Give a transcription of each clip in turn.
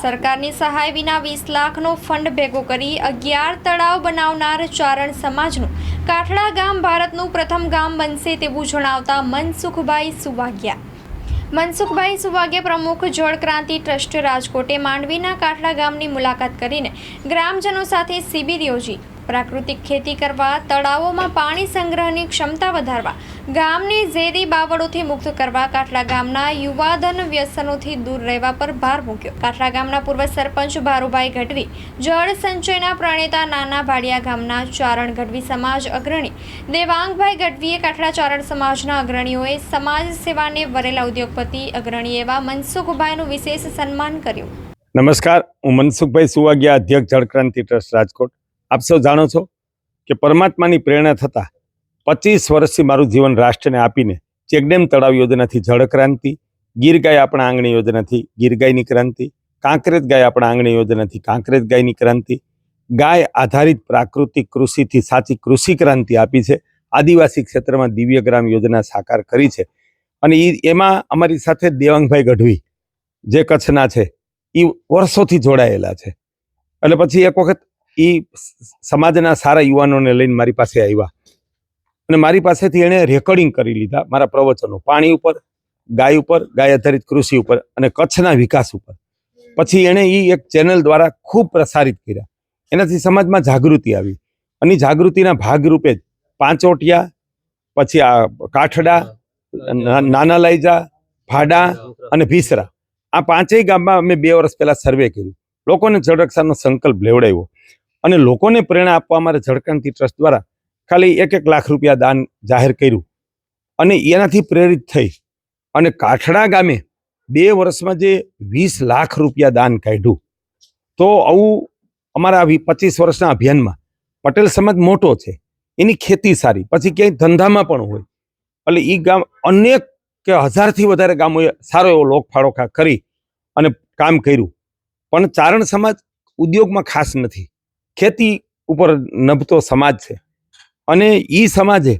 સરકારની સહાય વિના વીસ લાખનો ફંડ ભેગો કરી અગિયાર તળાવ બનાવનાર ચારણ સમાજનું કાઠડા ગામ ભારતનું પ્રથમ ગામ બનશે તેવું જણાવતા મનસુખભાઈ સુવાગ્યા. મનસુખભાઈ સુવાગ્યા પ્રમુખ જળક્રાંતિ ટ્રસ્ટ રાજકોટે માંડવીના કાઠડા ગામની મુલાકાત કરીને ગ્રામજનો સાથે શિબિર યોજી. પ્રાકૃતિક ખેતી કરવા, તળાવોમાં પાણી સંગ્રહની ક્ષમતા વધારવા, ગામને ઝેરી બાવળોથી મુક્ત કરવા, કાટલા ગામના યુવાધન વ્યસનોથી દૂર રહેવા પર ભાર મૂક્યો. કાટલા ગામના પૂર્વ સરપંચ ભારુભાઈ ગઢવી, જળ સંચયના પ્રણેતા નાના ભાડિયા ગામના ચારણ ગઢવી સમાજ અગ્રણી, દેવાંગભાઈ ગઢવીએ કાટલા ચારણ સમાજના અગ્રણીઓએ સમાજ સેવાને વરેલા ઉદ્યોગપતિ અગ્રણી એવા મનસુખભાઈનું વિશેષ સન્માન કર્યું. નમસ્કાર, હું મનસુખભાઈ સુવાગિયા, અધ્યક્ષ જળક્રાંતિ ટ્રસ્ટ રાજકોટ. આપ સૌ જાણો છો કે પરમાત્માની પ્રેરણા થતાં પચીસ વર્ષથી મારું જીવન રાષ્ટ્રને આપીને ચેકડેમ તળાવ યોજનાથી જળક્રાંતિ ગીર ગાય આપણા આંગણે યોજનાથી ગીર ગાયની ક્રાંતિ, કાંકરેજ ગાય આપણા આંગણે યોજનાથી કાંકરેજ ગાયની ક્રાંતિ, ગાય આધારિત પ્રાકૃતિક કૃષિથી સાચી કૃષિ ક્રાંતિ આપી છે, આદિવાસી ક્ષેત્રમાં દિવ્ય ગ્રામ યોજના સાકાર કરી છે અને એ એમાં અમારી સાથે દેવાંગભાઈ ગઢવી જે કચ્છના છે એ વર્ષોથી જોડાયેલા છે. એટલે પછી એક વખત એ સમાજના સારા યુવાનોને લઈને મારી પાસે આવ્યા. અને મારી પાસેથી એણે રેકોર્ડિંગ કરી લીધા મારા પ્રવચનો. પાણી ઉપર, ગાય ઉપર, ગાય આધારિત કૃષિ ઉપર અને કચ્છના વિકાસ ઉપર. પછી એણે એ એક ચેનલ દ્વારા ખૂબ પ્રસારિત કર્યા. એનાથી સમાજમાં જાગૃતિ આવી. અને જાગૃતિના ભાગરૂપે જ પાંચોટિયા, પછી આ કાઠડા નાના લાઈજા ભાડા અને ભીસરા. આ પાંચેય ગામમાં અમે બે વર્ષ પહેલા સર્વે કર્યું. લોકોને જળરક્ષાનો સંકલ્પ લેવડાવ્યો. અને લોકોને પ્રેરણા આપવા અમારે જળક્રાંતિ ટ્રસ્ટ દ્વારા ખાલી એક એક લાખ રૂપિયા દાન જાહેર કર્યું. અને એનાથી પ્રેરિત થઈ અને કાઠડા ગામે બે વર્ષમાં જે વીસ લાખ રૂપિયા દાન કાઢ્યું. તો આવું અમારા પચીસ વર્ષના અભિયાનમાં પટેલ સમાજ મોટો છે. એની ખેતી સારી, પછી ક્યાંય ધંધામાં પણ હોય. એટલે એ ગામ અનેક કે હજારથી વધારે ગામોએ સારો એવો લોકફાળો કરી અને કામ કર્યું. પણ ચારણ સમાજ ઉદ્યોગમાં ખાસ નથી. ખેતી ઉપર નભતો સમાજ છે. અને એ સમાજે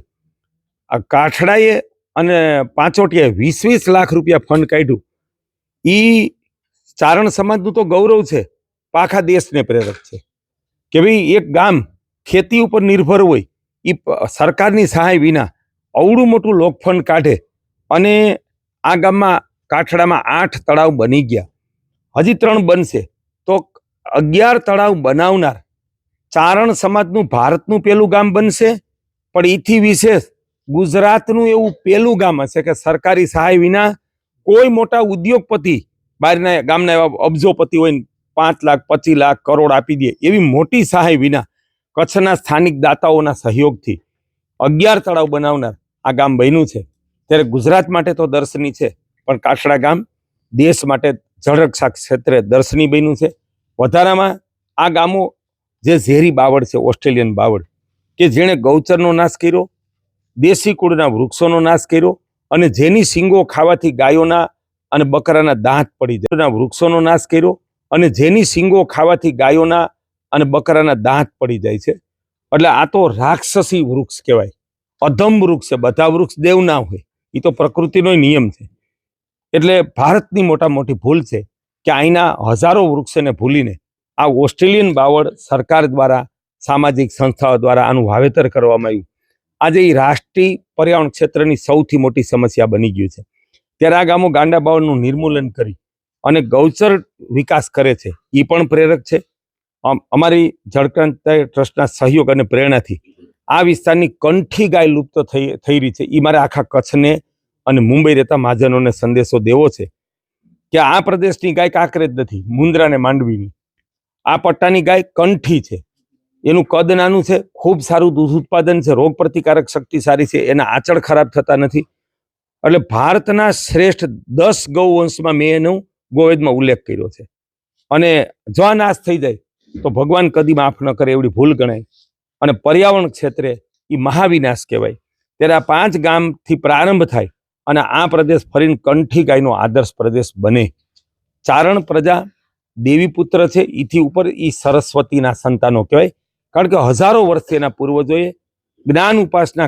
આ કાઠડાએ અને પાંચોટીએ વીસ વીસ લાખ રૂપિયા ફંડ કાઢ્યું. એ ચારણ સમાજનું તો ગૌરવ છે પાખા દેશને પ્રેરક છે. કે ભાઈ એક ગામ ખેતી ઉપર નિર્ભર હોય એ સરકારની સહાય વિના અવડું મોટું લોકફંડ કાઢે અને આ ગામમાં કાઠડામાં આઠ તળાવ બની ગયા. હજી ત્રણ બનશે, તો અગિયાર તળાવ બનાવનાર ચારણ સમાજનું ભારતનું પેલું ગામ બનશે, પણ એથી વિશેષ ગુજરાતનું એવું પેલું ગામ હશે કે સરકારી સહાય વિના કોઈ મોટા ઉદ્યોગપતિ બહારના ગામના એવા અબજોપતિ હોય પાંચ લાખ, પચીસ લાખ, કરોડ આપી દે એવી મોટી સહાય વિના કચ્છના સ્થાનિક દાતાઓના સહયોગથી અગિયાર તળાવ બનાવનાર આ ગામ બન્યું છે. ત્યારે ગુજરાત માટે તો દર્શની છે, પણ કાસડા ગામ દેશ માટે જળરક્ષા ક્ષેત્રે દર્શની બન્યું છે. વધારામાં આ ગામો જે ઝેરી બાવળ છે, ઓસ્ટ્રેલિયન બાવળ, કે જેણે ગૌચરનો નાશ કર્યો, દેશી કુળના વૃક્ષોનો નાશ કર્યો, અને જેની શીંગો ખાવાથી ગાયોના અને બકરાના દાંત પડી જાય. વૃક્ષોનો નાશ કર્યો, અને જેની શીંગો ખાવાથી ગાયોના અને બકરાના દાંત પડી જાય છે. એટલે આ તો રાક્ષસી વૃક્ષ કહેવાય. અધમ વૃક્ષ છે, બધા વૃક્ષ દેવ ના હોય. એ તો પ્રકૃતિનો નિયમ છે. એટલે ભારતની મોટા મોટી ભૂલ છે કે અહીંના હજારો વૃક્ષને ભૂલીને આ ઓસ્ટ્રેલિયન બાવળ સરકાર દ્વારા, સામાજિક સંસ્થાઓ દ્વારા આનું વાવેતર કરવામાં આવ્યું. આજે એ રાષ્ટ્રીય પર્યાવરણ ક્ષેત્રની સૌથી મોટી સમસ્યા બની ગયું છે. ત્યારે આ ગામો ગાંડા બાવળનું નિર્મૂલન કરી અને ગૌચર વિકાસ કરે છે. એ પણ પ્રેરક છે. અમ- અમારી જળક્રાંત ટ્રસ્ટના સહયોગ અને પ્રેરણાથી આ વિસ્તારની કંઠી ગાય લુપ્ત થઈ થઈ રહી છે. એ મારે આખા કચ્છને અને મુંબઈ રહેતા મહાજનોને સંદેશો દેવો છે કે આ પ્રદેશની ગાય કાંકરેજ નથી. મુંદ્રા ને માંડવીની. આ પટ્ટાની ગાય કંઠી છે. એનું કદ નાનું છે, ખૂબ સારું દૂધ ઉત્પાદન છે, રોગ પ્રતિકારક શક્તિ સારી છે, એના આચળ ખરાબ થતા નથી. એટલે ભારતના શ્રેષ્ઠ દસ ગૌવંશમાં મેં એનો ગોવેદમાં ઉલ્લેખ કર્યો છે. અને જો નાશ થઈ જાય, તો ભગવાન કદી માફ ન કરે એવડી ભૂલ ગણાય. અને પર્યાવરણ ક્ષેત્રે એ મહાવિનાશ કહેવાય. ત્યારે આ પાંચ ગામથી પ્રારંભ થાય અને આ પ્રદેશ ફરીને કંઠી ગાયનો આદર્શ પ્રદેશ બને. ચારણ પ્રજા દેવી પુત્ર છે, ઈથી ઉપર ઈ સરસ્વતીના સંતાનો કહેવાય. કારણ કે હજારો વર્ષથી એના પૂર્વજોએ જ્ઞાન ઉપાસના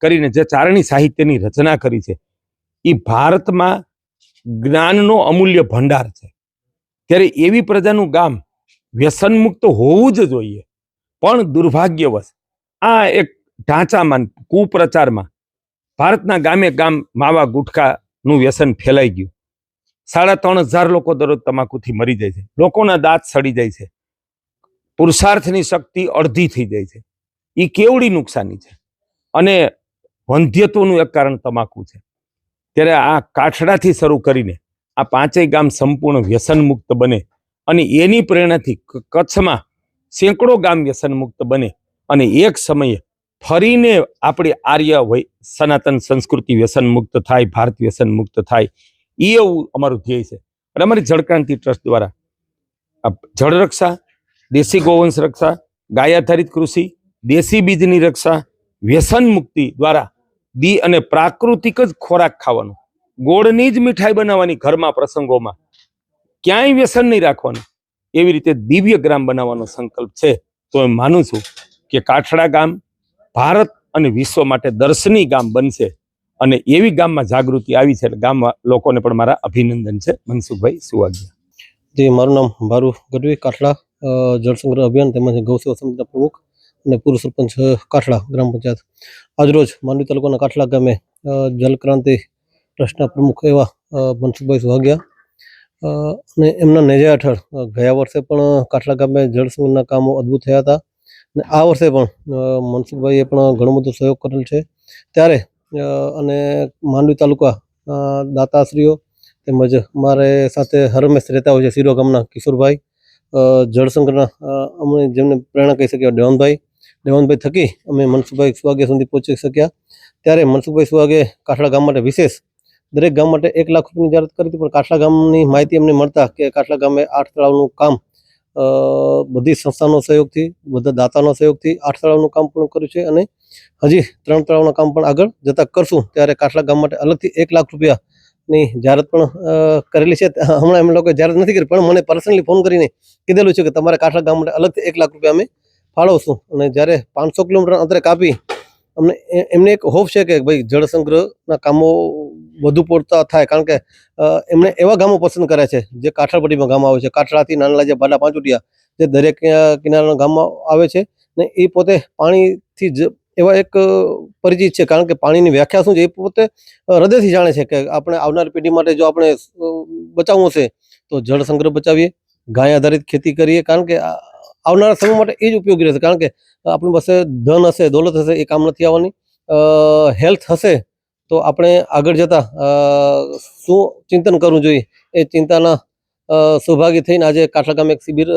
કરીને જે ચારણી સાહિત્યની રચના કરી છે એ ભારતમાં જ્ઞાનનો અમૂલ્ય ભંડાર છે. ત્યારે એવી પ્રજાનું ગામ વ્યસન મુક્ત હોવું જ જોઈએ. પણ દુર્ભાગ્યવશ, આ એક ઢાંચામાં, કુપ્રચારમાં ભારતના ગામે ગામ માવા ગુટખાનું વ્યસન ફેલાઈ ગયું. સાડા ત્રણ હજાર લોકો દરરોજ તમાકુથી મરી જાય છે. લોકોના દાંત સડી જાય છે. પુરુષાર્થની શક્તિ અડધી થઈ જાય છે. એ કેવડી નુકસાની છે? અને વંધ્યત્વનું એક કારણ તમાકુ છે. ત્યારે આ કાઠડાથી શરૂ કરીને આ પાંચેય ગામ સંપૂર્ણ વ્યસન મુક્ત બને અને એની પ્રેરણાથી કચ્છમાં સેંકડો ગામ વ્યસન મુક્ત બને અને એક સમયે ફરીને આપણી આર્ય સનાતન સંસ્કૃતિ વ્યસન મુક્ત થાય, ભારત વ્યસન મુક્ત થાય એ એવું અમારું ધ્યેય છે. અને અમારી જળક્રાંતિ ટ્રસ્ટ દ્વારા જળ રક્ષા, દેશી ગૌવંશ રક્ષા ગાય આધારિત કૃષિ, દેશી બીજની રક્ષા, વ્યસન મુક્તિ દ્વારા દી અને પ્રાકૃતિક જ ખોરાક ખાવાનો, ગોળની જ મીઠાઈ બનાવવાની ઘરમાં પ્રસંગોમાં. ક્યાંય વ્યસન નહીં રાખવાનું. એવી રીતે દિવ્ય ગ્રામ બનાવવાનો સંકલ્પ છે. તો હું માનું છું કે કાઠડા ગામ ભારત અને વિશ્વ માટે દર્શની ગામ બનશે. અને એવી ગામમાં જાગૃતિ આવી છે એટલે ગામમાં લોકોને પણ મારા અભિનંદન છે. મનસુખભાઈ સુવાગિયા જી, મારું નામ ભારુ ગઢવી કાઠલા જળસંગ્રહ જળ સંગ્રહ અભિયાન તેમજ ગૌસેવા સમિતિના પ્રમુખ અને પૂર્વ સરપંચ કાઠલા ગ્રામ પંચાયત. આજરોજ માંડવી તાલુકાના કાઠલા ગામે જલક્રાંતિ ટ્રસ્ટના પ્રમુખ એવા મનસુખભાઈ સુહાગિયા અને એમના નેજા હેઠળ ગયા વર્ષે પણ કાઠલા ગામે જળ સંગ્રહના કામો અદ્ભુત થયા હતા. અને આ વર્ષે પણ મનસુખભાઈએ પણ ઘણો બધો સહયોગ કરેલ છે. ત્યારે અને માંડવી તાલુકા દાતાશ્રીઓ તેમજ મારે સાથે હરમેશ રહેતા હોય છે શિરો ગામના કિશોરભાઈ જળશંકરના અમે જેમને પ્રેરણા કહી શકીએ દેવાનભાઈ દેવનભાઈ થકી અમે મનસુખભાઈ સુવાગે સુધી પહોંચી શક્યા. ત્યારે મનસુખભાઈ સુવાગે કાઠલા ગામ માટે વિશેષ, દરેક ગામ માટે એક લાખ રૂપિયાની જાહેરાત કરી હતી, પણ કાઠલા ગામની માહિતી અમને મળતા કે કાઠલા ગામે આઠ તળાવનું કામ બધી સંસ્થાનો સહયોગથી, બધા દાતાનો સહયોગથી આઠ તળાવનું કામ પૂર્ણ કર્યું છે અને હજી ત્રણ તળાવના કામ પણ આગળ જતા કરશું. ત્યારે કાઠલા ગામ માટે અલગથી એક લાખ રૂપિયાની જાહેરાત પણ કરેલી છે. હમણાં એમ લોકો જાહેરાત નથી કરી, પણ મને પર્સનલી ફોન કરીને કીધેલું છે કે તમારે કાઠલા ગામ માટે અલગથી એક લાખ રૂપિયા અમે ફાળવશું. અને જ્યારે પાંચસો કિલોમીટર અંતરે કાપી, અમને એમને એક હોપ છે કે ભાઈ જળ સંગ્રહના કામો વધુ પૂરતા થાય. કારણ કે એમણે એવા ગામો પસંદ કર્યા છે, જે કાઠળપટ્ટીમાં ગામ આવે છે. કાઠળાથી નાનલા જે બાડા પાંચુટિયા, જે દરેક કિનારાના ગામમાં આવે છે, ને એ પોતે પાણીથી જ એવા એક પરિચિત છે. કારણ કે પાણીની વ્યાખ્યા શું છે? એ પોતે હૃદયથી જાણે છે કે આપણે આવનારી પેઢી માટે જો આપણે બચાવવું છે તો જળ સંગ્રહ બચાવીએ, ગાય આધારિત ખેતી કરીએ. કારણ કે આવનારા સમય માટે એ જ ઉપયોગી રહેશે. કારણ કે આપણી પાસે ધન હશે, દોલત હશે, એ કામ નથી આવવાની. હેલ્થ હશે, તો આપણે આગળ જતા શું ચિંતન કરવું જોઈએ? એ ચિંતાના સૌભાગ્ય થઈને આજે કાઠલા ગામે એક શિબિર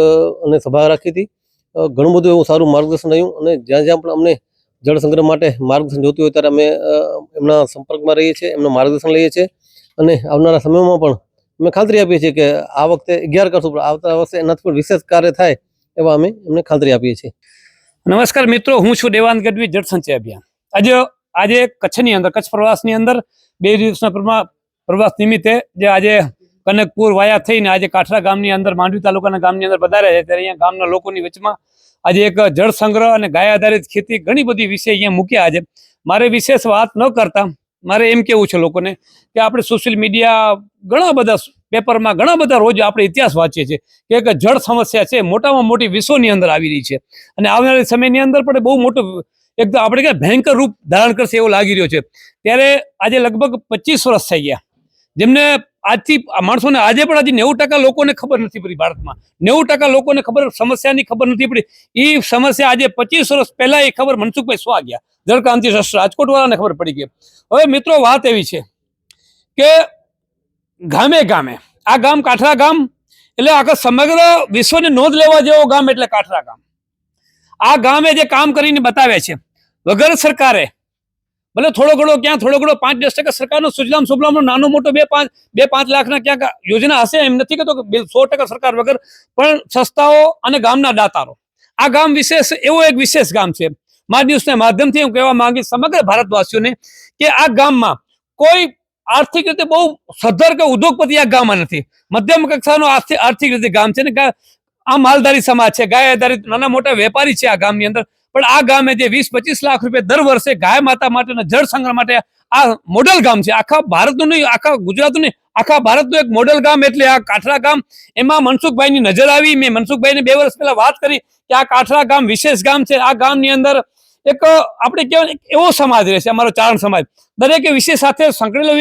અને સભા રાખી હતી. ઘણું બધું એવું સારું માર્ગદર્શન રહ્યું અને જ્યાં જ્યાં પણ અમને જળ સંગ્રહ માટે માર્ગદર્શન જોતું હોય ત્યારે અમે એમના સંપર્કમાં રહીએ છીએ, એમનું માર્ગદર્શન લઈએ છીએ. અને આવનારા સમયમાં પણ અમે ખાતરી આપીએ છીએ કે આ વખતે અગિયાર કરશું પણ આવતા વર્ષે એનાથી પણ વિશેષ કાર્ય થાય એવા અમે એમને ખાતરી આપીએ છીએ. નમસ્કાર મિત્રો, હું છું દેવાંગ ગઢવી, જળ સંચય અભિયાન. આજે આજે કચ્છની અંદર, કચ્છ પ્રવાસની અંદર બે દિવસના પ્રવાસ નિમિત્તે જે આજે કનકપુર વાયા થઈને આજે કાઠરા ગામની અંદર, માંડવી તાલુકાના ગામની અંદર વધારે છે, ત્યારે અહીંયા ગામના લોકોની વચમાં આજે એક જળ સંગ્રહ અને ગાય આધારિત ખેતી ઘણી બધી વિષય અહીંયા મૂક્યા આજે. મારે વિશેષ વાત ન કરતા. મારે એમ કેવું છે લોકોને કે આપણે સોશિયલ મીડિયા ઘણા બધા પેપરમાં ઘણા બધા રોજ આપણે ઇતિહાસ વાંચીએ છીએ કે એક જળ સમસ્યા છે, મોટામાં મોટી વિશ્વની અંદર આવી રહી છે. અને આવનારા સમયની અંદર પણ બહુ મોટું એકદમ આપણે ક્યાં ભયંકર રૂપ ધારણ કરશે એવું લાગી રહ્યો છે. ત્યારે આજે લગભગ પચીસ વર્ષ થઈ ગયા. જેમને આજથી માણસોને આજે પણ હજી નેવું ટકા લોકોને ખબર નથી પડી ભારતમાં. નેવું ટકા લોકોને ખબર, સમસ્યાની ખબર નથી પડી. એ સમસ્યા આજે પચીસ વર્ષ પહેલા એ ખબર મનસુખભાઈ આ ગયા. જળક્રાંતિ રાજકોટ વાળાને ખબર પડી ગઈ. હવે મિત્રો વાત એવી છે કે ગામે ગામે, આ ગામ કાઠરા ગામ એટલે આખા સમગ્ર વિશ્વની નોંધ લેવા જેવો ગામ એટલે કાઠરા ગામ. આ ગામે જે કામ કરીને બતાવે છે, વગર સરકારે ભલે થોડો ઘણો ક્યાં, થોડો ઘણો પાંચ, દસ ટકા સરકારનો સુજલામ સુફલામનો નાનો મોટો બે પાંચ બે પાંચ લાખના ક્યાંક યોજના હશે એમ નથી કહેતો કે સો ટકા સરકાર વગર, પણ સંસ્થાઓ અને ગામના દાતારો. આ ગામ વિશેષ, એવો એક વિશેષ ગામ છે. મારા ન્યૂઝના માધ્યમથી હું કહેવા માંગીશ સમગ્ર ભારતવાસીઓને કે આ ગામમાં કોઈ આર્થિક રીતે બહુ સદ્ધર કે ઉદ્યોગપતિ આ ગામમાં નથી. મધ્યમ કક્ષાનો આર્થિક રીતે ગામ છે ને આ માલધારી સમાજ છે, ગાય આધારિત નાના મોટા વેપારી છે આ ગામની અંદર. પણ આ ગામે જે વીસ, પચીસ લાખ રૂપિયા દર વર્ષે ગાય માતા માટેના જળ સંગ્રહ માટે આ મોડલ ગામ છે. આખા ભારતનું નહીં, આખા ગુજરાતનું નહીં, આખા ભારતનું એક મોડલ ગામ એટલે આ કાઠરા ગામ. એમાં મનસુખભાઈની નજર આવી. મેં મનસુખભાઈને બે વર્ષ પહેલા વાત કરી કે આ કાઠરા ગામ વિશેષ ગામ છે. આ ગામની અંદર એક, આપણે કહેવાય એવો સમાજ રહેશે, અમારો ચારણ સમાજ. દરેકે વિષય સાથે સંકળેલો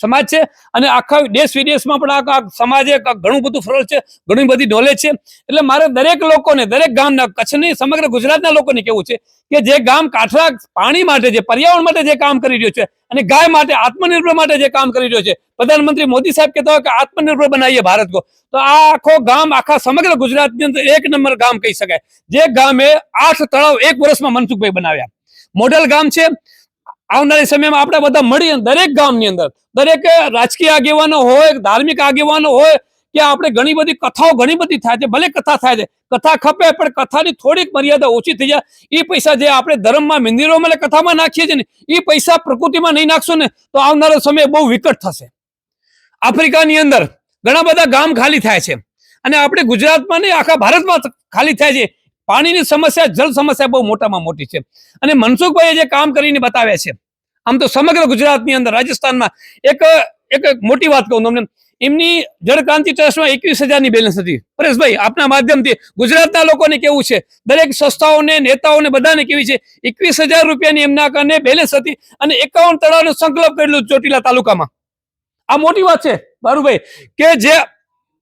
સમાજ છે અને આખા દેશ વિદેશમાં પણ આ- સમાજે ઘણું બધું ફરજ છે, ઘણી બધી નોલેજ છે. એટલે મારે દરેક લોકોને, દરેક ગામના, કચ્છની, સમગ્ર ગુજરાતના લોકોને કેવું છે કે જે ગામ કાઠરા પાણી માટે જે, પર્યાવરણ માટે જે કામ કરી રહ્યું છે અને ગાય માટે, આત્મનિર્ભર માટે જે કામ કરી રહ્યો છે. પ્રધાનમંત્રી મોદી સાહેબ કહેતા હોય કે આત્મનિર્ભર બનાવીએ ભારત કો. તો આ આખો ગામ, આખા સમગ્ર ગુજરાતની અંદર એક નંબર ગામ કહી શકાય. જે ગામે આઠ તળાવ એક વર્ષમાં મનસુખભાઈ બનાવ્યા. મોડેલ ગામ છે આવનારી સમયમાં આપણે બધા મળીએ દરેક ગામની અંદર. દરેક રાજકીય આગેવાનો હોય, ધાર્મિક આગેવાનો હોય, કે આપણે ઘણી બધી કથાઓ ઘણી બધી થાય છે, ભલે કથા થાય છે, કથા ખપે, પણ કથાની થોડીક મર્યાદા ઓછી થઈ જાય. એ પૈસા જે આપણે ધર્મમાં, મંદિરોમાં એટલે કથામાં નાખીએ છીએ ને એ પૈસા પ્રકૃતિમાં નહીં નાખશો ને, તો આવનારો સમય બહુ વિકટ થશે. આફ્રિકાની અંદર ઘણા બધા ગામ ખાલી થાય છે. અને આપણે ગુજરાતમાં નહીં, આખા ભારતમાં ખાલી થાય છે. પાણીની સમસ્યા જળ સમસ્યા બહુ મોટામાં મોટી છે. અને મનસુખભાઈએ જે કામ કરીને બતાવ્યા છે, આમ તો સમગ્ર ગુજરાતની અંદર, રાજસ્થાનમાં એક એક મોટી વાત કહું તમને એમની જળક્રાંતિ ટ્રસ્ટમાં એકવીસ હજારની બેલેન્સ હતી. પરેશભાઈ, આપના માધ્યમથી ગુજરાતના લોકોને કેવું છે? દરેક સંસ્થાઓને, નેતાઓને બધાને કેવી છે? એકવીસ હજાર રૂપિયાની એમના કારણે બેલેન્સ હતી અને એકાવન તળાવનો સંકલ્પ કરેલું ચોટીલા તાલુકામાં. આ મોટી વાત છે, બારુભાઈ, કે જે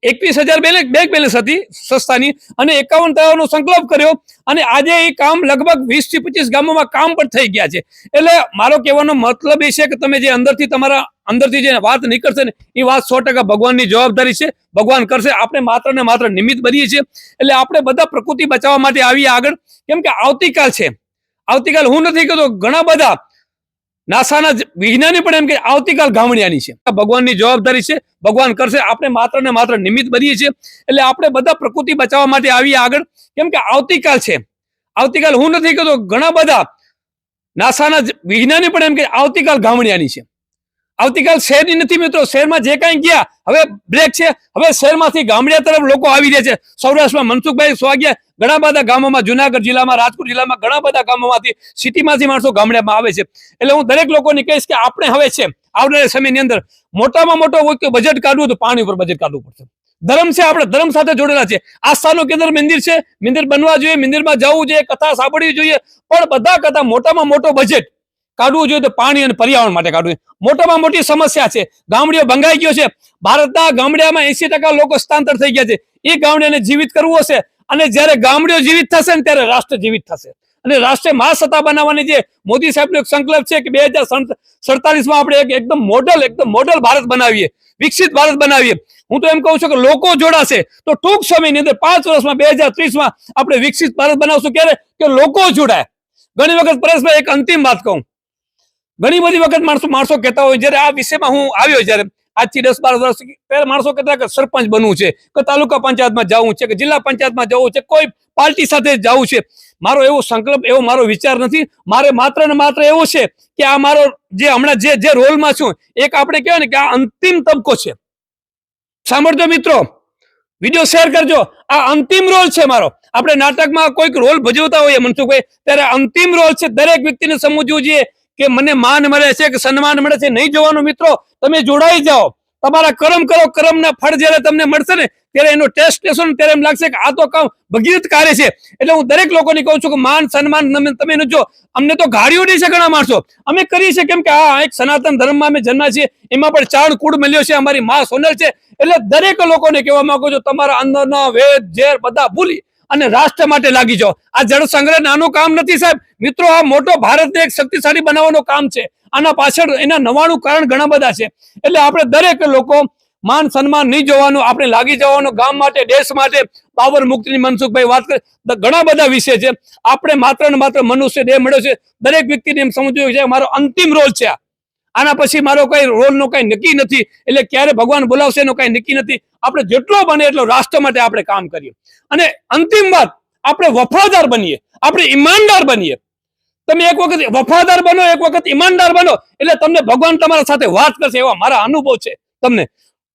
એકવીસ હજાર બેંક બેલેન્સ હતી સંસ્થાની અને એકાવન તળાવનો સંકલ્પ કર્યો અને આજે એ કામ લગભગ વીસથી પચીસ ગામોમાં કામ પણ થઈ ગયા છે. એટલે મારો કહેવાનો મતલબ એ છે કે તમે જે અંદરથી તમારા, અંદરથી જે વાત નીકળશે ને, એ વાત સો ટકા ભગવાનની જવાબદારી છે. ભગવાન કરશે, આપણે માત્ર ને માત્ર નિમિત્ત બનીએ છીએ. એટલે આપણે બધા પ્રકૃતિ બચાવવા માટે આવીએ આગળ. કેમ કે આવતીકાલ છે. આવતીકાલ હું નથી કહેતો, ઘણા બધા નાસાના વિજ્ઞાની પણ એમ કે આવતીકાલ ગામડિયાની છે. ભગવાનની જવાબદારી છે. ભગવાન કરશે. આપણે માત્ર ને માત્ર નિમિત્ત બનીએ છીએ. એટલે આપણે બધા પ્રકૃતિ બચાવવા માટે આવીએ આગળ. કેમ કે આવતીકાલ છે. આવતીકાલ હું નથી કહેતો, ઘણા બધા નાસાના વિજ્ઞાની પણ એમ કે આવતીકાલ ગામડિયાની છે. આવતીકાલ શહેરની નથી મિત્રો. શહેરમાં જે કાંઈ ગયા, હવે બ્રેક છે. હવે શહેરમાંથી ગામડિયા તરફ લોકો આવી રહ્યા છે. સૌરાષ્ટ્રમાં મનસુખભાઈ સ્વાગ્યા ઘણા બધા ગામોમાં, જુનાગઢ જિલ્લામાં રાજકોટ જિલ્લામાં ઘણા બધા ગામોમાંથી સિટીમાંથી માણસો ગામડામાં આવે છે. એટલે હું દરેક લોકોને કહીશ કે આપણે હવે છે, આવનારા સમયની અંદર મોટામાં મોટો બજેટ કાઢવું તો પાણી ઉપર બજેટ કાઢવું પડશે. ધર્મ છે, આપણે ધર્મ સાથે જોડેલા છે. આસ્થાનું કેન્દ્ર મંદિર છે, મંદિર બનવા જોઈએ, મંદિરમાં જવું જોઈએ, કથા સાંભળવી જોઈએ, પણ બધા કરતા મોટામાં મોટો બજેટ કાઢવું જોઈએ તો પાણી અને પર્યાવરણ માટે કાઢવું. મોટામાં મોટી સમસ્યા છે. ગામડીઓ ભંગાઈ ગયો છે. ભારતના ગામડિયામાં એસી લોકો સ્થાંતર થઈ ગયા છે. એ ગામડિયાને જીવિત કરવું હશે અને જ્યારે ગામડીઓ જીવિત થશે ને ત્યારે રાષ્ટ્ર જીવિત થશે. અને રાષ્ટ્રીય મહાસત્તા બનાવવાની જે મોદી સાહેબનો એક સંકલ્પ છે કે બે હજાર સડતાલીસમાં આપણે એક એકદમ મોડલ એકદમ મોડલ ભારત બનાવીએ, વિકસિત ભારત બનાવીએ. હું તો એમ કહું છું કે લોકો જોડાશે તો ટૂંક સમયની અંદર પાંચ વર્ષમાં બે હજાર ત્રીસમાં આપણે વિકસિત ભારત બનાવશું. ક્યારે? કે લોકો જોડાય. ઘણી વખત પરેશભાઈ, એક અંતિમ વાત કહું. ઘણી બધી વખત માણસો માણસો કહેતા હોય, જ્યારે આ વિષયમાં હું આવ્યો, જ્યારે આજથી દસ બાર વર્ષ પહેલા માણસો કહેતા કે સરપંચ બનવું છે, કે તાલુકા પંચાયતમાં જવું છે, કે જિલ્લા પંચાયતમાં જવું છે, કોઈ પાર્ટી સાથે જવું છે. મારો એવો સંકલ્પ, એવો મારો વિચાર નથી. મારે માત્ર ને માત્ર એવો છે કે આ મારો જે હમણાં જે જે રોલમાં છું, એક આપણે કહેવાય ને કે આ અંતિમ તબકો છે. સાંભળજો મિત્રો, વીડિયો શેર કરજો. આ અંતિમ રોલ છે મારો. આપણે નાટકમાં કોઈક રોલ ભજવતા હોઈએ મનસુખભાઈ, ત્યારે અંતિમ રોલ છે દરેક વ્યક્તિને સમજવું જોઈએ. કે મને માન મળે છે કે સન્માન મળે છે નહીં જોવાનું મિત્રો, તમે જોડાઈ જાઓ. તમારા કર્મ કરો, કર્મના ફળ જ્યારે તમને મળશે ને, ત્યારે એનો ટેસ્ટ લેશો ને ત્યારે એમ લાગશે કે આ તો કામ ભગીરથ કાર્ય છે. એટલે હું દરેક લોકોને કહું છું કે માન, સન્માન તમે- જો. અમને તો ગાડીઓ નહીં છે ઘણા માણસો. અમે કરીએ છીએ કેમ કે આ એક સનાતન ધર્મમાં અમે જન્મા છીએ. એમાં પણ ચાણ કુળ મળ્યો છે, અમારી માં સોનલ છે. એટલે દરેક લોકોને કહેવા માંગુ છું, તમારા અંદરના વેદ, ઝેર બધા ભૂલી અને રાષ્ટ્ર માટે લાગી જાઓ. આ જળ સંગ્રહ નાનું કામ નથી સાહેબ. મિત્રો, આ મોટો ભારતને એક શક્તિશાળી બનાવવાનું કામ છે. આના પાછળ એના નવાણું કારણ ઘણા બધા છે. એટલે આપણે દરેક લોકો માન સન્માન નહીં જોવાનું, આપણે લાગી જવાનું. ગામ માટે, દેશ માટે પાવર મુક્તિની મનસુખભાઈ વાત કરે. ઘણા બધા વિષય છે. આપણે માત્ર ને માત્ર મનુષ્ય દેહ મળ્યો છે. દરેક વ્યક્તિને એમ સમજવું છે મારો અંતિમ રોલ છે આ. આના પછી મારો કઈ રોલ નો કઈ નક્કી નથી. એટલે ક્યારે ભગવાન બોલાવશે એનો કઈ નક્કી નથી. આપણે જેટલો બને એટલો રાષ્ટ્ર માટે આપણે કામ કરીએ. અને અંતિમ વાત, આપણે વફાદાર બનીએ. આપણે ઈમાનદાર બનીએ. તમે એક વખત વફાદાર બનો, એક વખત ઈમાનદાર બનો. એટલે તમને ભગવાન તમારા સાથે વાત કરશે એવા મારા અનુભવ છે તમને.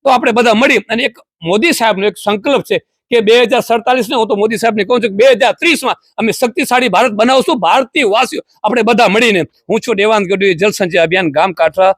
તો આપણે બધા મળી અને એક મોદી સાહેબનો એક સંકલ્પ છે. કે બે હજાર સડતાલીસ ને હું તો મોદી સાહેબને કહું છું કે બે હજાર ત્રીસમાં અમે શક્તિશાળી ભારત બનાવશું. ભારતીય વાસીઓ, આપણે બધા મળીને. હું છું દેવાંગ ગઢવી જલ સંચય અભિયાન, ગામ કાઠરા.